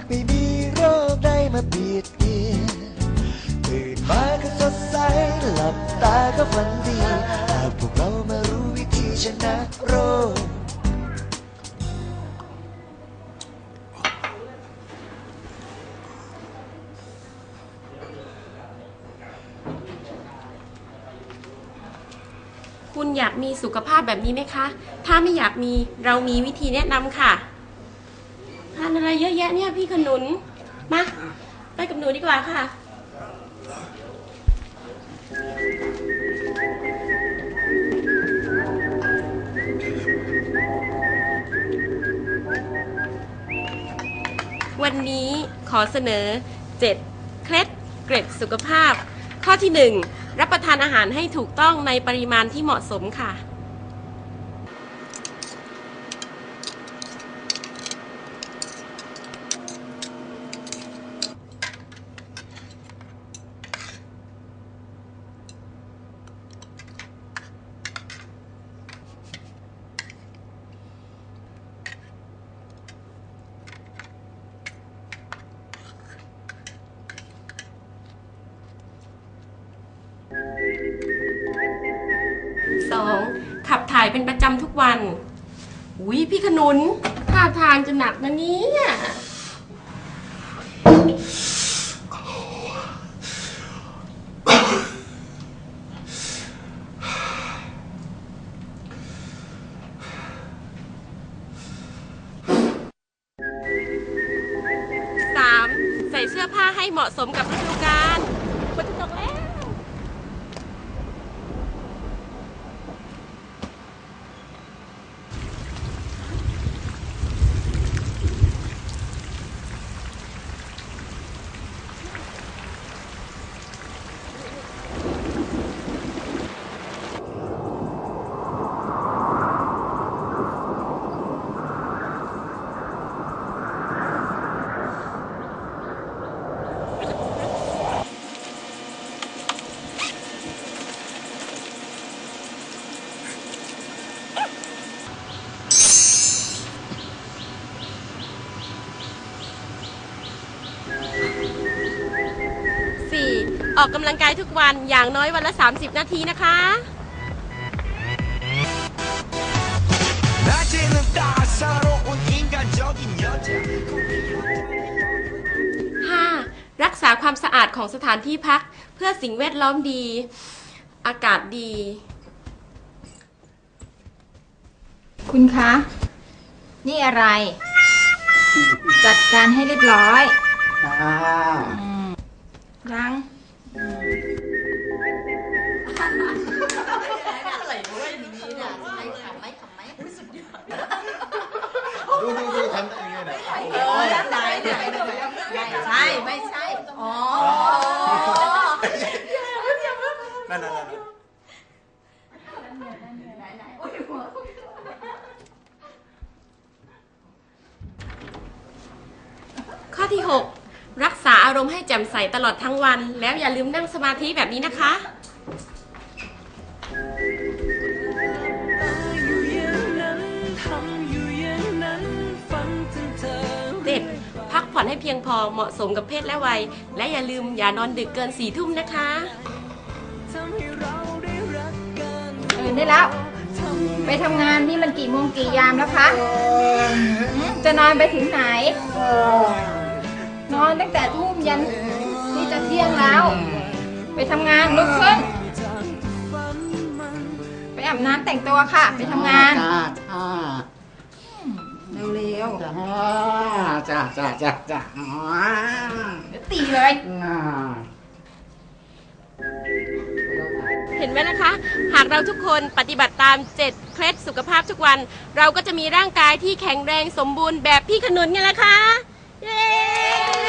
ากไม่มีโรคใดมาเบียดเบียนตื่นมาก็สดใสหลับตาก็ฝันดีหากพวกเรามารู้วิธีชนะโรคคุณอยากมีสุขภาพแบบนี้ไหมคะ ถ้าไม่อยากมีเรามีวิธีแนะนำค่ะานอะไรเยอะแยะเนี่ยพี่ขนุน มาไปกับหนูดีกว่าค่ะวันนี้ขอเสนอ 7 เคล็ดเกร็ดสุขภาพ ข้อที่ 1 รับประทานอาหารให้ถูกต้องในปริมาณที่เหมาะสมค่ะ 2. ขับถ่ายเป็นประจำทุกวัน อุ้ยพี่ขนุนท่าทางจะหนักนะเนี่ย 3. ใส่เสื้อผ้าให้เหมาะสมกับฤดูกาลฝนจะตกแล้ว 4. ออกกำลังกายทุกวันอย่างน้อยวันละ 30 นาทีนะคะ 낮에는 따사로운 인간적인 여자 5. รักษาความสะอาดของสถานที่พักเพื่อสิ่งแวดล้อมดี อากาศดี คุณคะ นี่อะไร จัดการให้เรียบร้อยยัง ดูดูดูทำยังไงเนี่ยเออไหนไหนใช่ไม่ใช่อ๋อนั่นนั่นนั่นข้อที่6 รักษาอารมณ์ให้แจ่มใสตลอดทั้งวัน แล้วอย่าลืมนั่งสมาธิแบบนี้นะคะเด็ดพักผ่อนให้เพียงพอเหมาะสมกับเพศและวัย และอย่าลืมอย่านอนดึกเกินสี่ทุ่มนะคะตื่นได้แล้ว ไปทำงานนี่มันกี่โมงกี่ยามแล้วคะ จะนอนไปถึงไหน นอนตั้งแต่ทุ่มยันนี่จะเที่ยงแล้ว ไปทำงานลุกขึ้น ไปอาบน้ำแต่งตัวค่ะ ไปทำงาน จ้าจ้าเร็วจ้าจ้าจ้าจ้าจ้าอ๋อๆเดี๋ยวตีเลย อ่าเห็นไหมนะคะ หากเราทุกคนปฏิบัติตาม7เคล็ดสุขภาพทุกวัน เราก็จะมีร่างกายที่แข็งแรงสมบูรณ์แบบพี่ขนุนไงล่ะคะ เย้